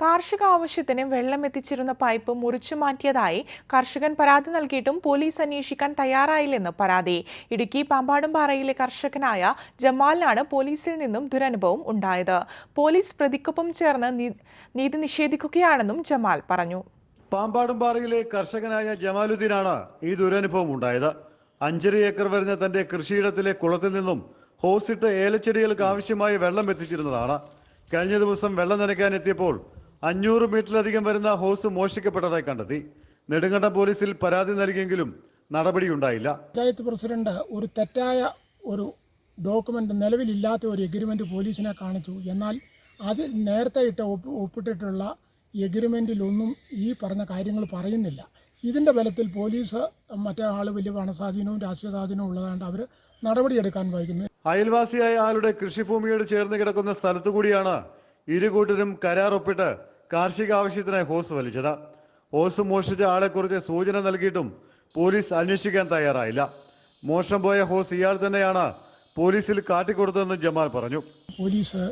കാർഷിക ആവശ്യത്തിന് വെള്ളം എത്തിച്ചിരുന്ന പൈപ്പ് മുറിച്ചു മാറ്റിയതായി കർഷകൻ പരാതി നൽകിയിട്ടും പോലീസ് അന്വേഷിക്കാൻ തയ്യാറായില്ലെന്ന് പരാതി. ഇടുക്കി പാമ്പാടുംപാറയിലെ കർഷകനായ ജമാലിനാണ് പോലീസിൽ നിന്നും ദുരനുഭവം ഉണ്ടായത്. പോലീസ് പ്രതിക്കൊപ്പം ചേർന്ന് നീതി നിഷേധിക്കുകയാണെന്നും ജമാൽ പറഞ്ഞു. പാമ്പാടുംപാറയിലെ കർഷകനായ ജമാലുദ്ദീനാണ് ഈ ദുരനുഭവം ഉണ്ടായത്. അഞ്ചര ഏക്കർ വരുന്ന തന്റെ കൃഷിയിടത്തിലെ കുളത്തിൽ നിന്നും ഹോസിട്ട് ഏലച്ചെടികൾക്ക് ആവശ്യമായ വെള്ളം എത്തിച്ചിരുന്നതാണ്. കഴിഞ്ഞ ദിവസം വെള്ളം നനയ്ക്കാൻ എത്തിയപ്പോൾ അഞ്ഞൂറ് മീറ്ററിലധികം വരുന്ന ഹോസ് മോഷ്ടിക്കപ്പെട്ടതായി കണ്ടെത്തി. നെടുങ്കണ്ടം പോലീസിൽ പരാതി നൽകിയെങ്കിലും നടപടിയുണ്ടായില്ല. പഞ്ചായത്ത് പ്രസിഡന്റ് ഒരു തെറ്റായ ഒരു ഡോക്യുമെന്റ് നിലവിലില്ലാത്ത ഒരു എഗ്രിമെന്റ് പോലീസിനെ കാണിച്ചു. എന്നാൽ അത് നേരത്തെ ഇട്ട് ഒപ്പ് ഒപ്പിട്ടിട്ടുള്ള എഗ്രിമെന്റിലൊന്നും ഈ പറഞ്ഞ കാര്യങ്ങൾ പറയുന്നില്ല. ഇതിന്റെ ബലത്തിൽ പോലീസ് മറ്റേ ആൾ വലിയ പണസ്വാധീനവും രാഷ്ട്രീയ സ്വാധീനവും ഉള്ളതാണ്ട് അവർ നടപടിയെടുക്കാൻ വൈകുന്നു. അയൽവാസിയായ ആളുടെ കൃഷിഭൂമിയോട് ചേർന്ന് കിടക്കുന്ന സ്ഥലത്തു കൂടിയാണ് ഇരുകൂട്ടരും കരാർ ഒപ്പിട്ട് കാർഷിക ആവശ്യത്തിനായി ഹോസ് വലിച്ചത്. ഹോസ് മോഷ്ടിച്ച ആളെക്കുറിച്ച് സൂചന നൽകിയിട്ടും പോലീസ് അന്വേഷിക്കാൻ തയ്യാറായില്ല. മോഷണം പോയ ഹോസ് ഇയാൾ തന്നെയാണ് പോലീസിൽ കാട്ടിക്കൊടുത്തതെന്ന് ജമാൽ പറഞ്ഞു. പോലീസ്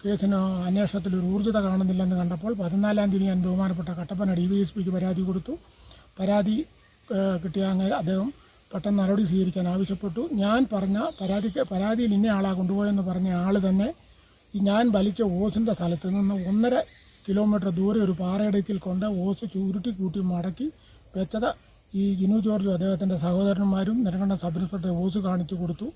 കേസിന് അന്വേഷണത്തിൽ ഒരു ഊർജത കാണുന്നില്ലെന്ന് കണ്ടപ്പോൾ പതിനാലാം തീയതി ഞാൻ ബഹുമാനപ്പെട്ട കട്ടപ്പന ഡി വൈ എസ് പിക്ക് പരാതി കൊടുത്തു. പരാതി കിട്ടിയ അദ്ദേഹം പെട്ടെന്ന് നടപടി സ്വീകരിക്കാൻ ആവശ്യപ്പെട്ടു. ഞാൻ പറഞ്ഞ പരാതിക്ക് പരാതിയിൽ ഇന്ന ആളാ കൊണ്ടുപോയെന്ന് പറഞ്ഞ ആൾ തന്നെ ഈ ഞാൻ വലിച്ച ഓസിന്റെ സ്ഥലത്ത് നിന്ന് ഒന്നര കിലോമീറ്റർ ദൂരെ ഒരു പാറയിടയ്ക്കിൽ കൊണ്ട് ഓസ് ചുരുട്ടി കൂട്ടി മടക്കി വെച്ചത് ഈ ജിനു ജോർജും അദ്ദേഹത്തിന്റെ സഹോദരന്മാരും നെടുങ്കണ്ടം സബ് ഇൻസ്പെക്ടർ ഓസ് കാണിച്ചു കൊടുത്തു.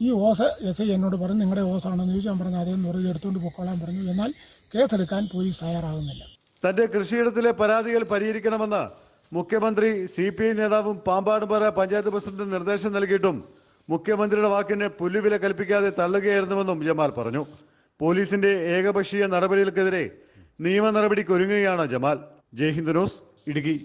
ഈ ഓസ് എസ് ഐ എന്നോട് പറഞ്ഞു നിങ്ങളുടെ ഓസാണെന്ന് ചോദിച്ചു. ഞാൻ പറഞ്ഞു അതേ നുറുകി എടുത്തുകൊണ്ട് പൊക്കോളാൻ പറഞ്ഞു. എന്നാൽ കേസെടുക്കാൻ പോലീസ് തയ്യാറാകുന്നില്ല തന്റെ കൃഷിയിടത്തിലെ പരാതികൾ പരിഹരിക്കണമെന്ന് മുഖ്യമന്ത്രി സി പി ഐ നേതാവും പാമ്പാടുംപാറ പഞ്ചായത്ത് പ്രസിഡന്റും നിർദ്ദേശം നൽകിയിട്ടും മുഖ്യമന്ത്രിയുടെ വാക്കിന് പുല്ലുവില കൽപ്പിക്കാതെ തള്ളുകയായിരുന്നുവെന്നും ജമാൽ പറഞ്ഞു. പോലീസിന്റെ ഏകപക്ഷീയ നടപടികൾക്കെതിരെ നിയമ നടപടിക്കൊരുങ്ങുകയാണ് ജമാൽ. ജയ്ഹിന്ദ് ന്യൂസ് ഇടുക്കി.